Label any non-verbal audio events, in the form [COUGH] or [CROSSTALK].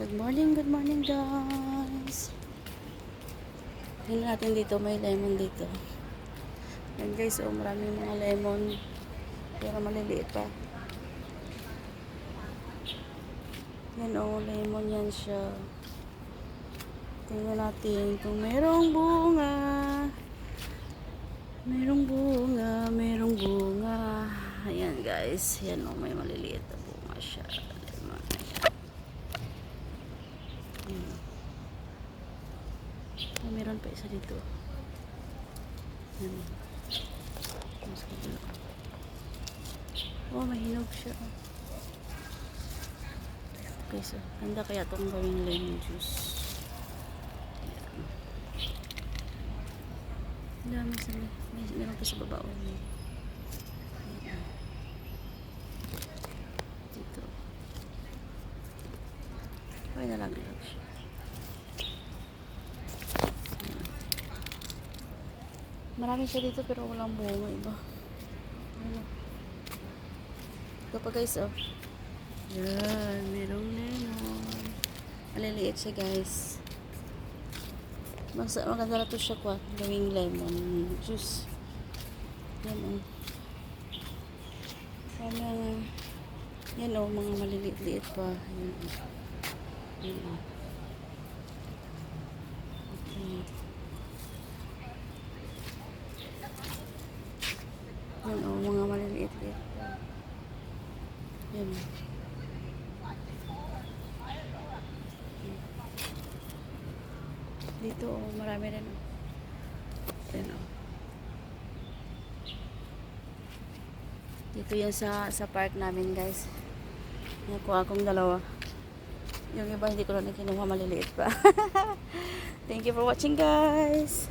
Good morning, good morning guys. Tingnan natin dito, may lemon dito. Yan guys, oh, maraming mga lemon. Pero maliliit pa. Yan oh, lemon yan siya. Tingnan natin kung merong bunga. Merong bunga, merong bunga. Ayan guys, yan oh, may maliliit na bunga siya. Lemon. Ayan. Ah, meron pa isa dito. Yan. Mas kabila. Oh, mahinog siya. Okay, so, handa kaya itong gawing lemon juice. Dami sa may, meron pa sa baba. oh. Dito. Okay, nalaglag siya. Marami siya dito pero walang bunga iba. Ano? Ito pa guys, oh. Yan, merong lemon. Maliliit siya guys. Mas, maganda na to siya kwa, gawing lemon juice. Yan oh. Sana, yan oh, mga maliliit-liit pa. Yan oh. Yan oh. Okay. Yan o, mga maliliit-liit pa. Dito o, marami rin o. Yan o. Dito yan sa, sa park namin guys. Nakuha akong dalawa. Yung iba hindi ko na kinuha maliliit pa. [LAUGHS] Thank you for watching guys.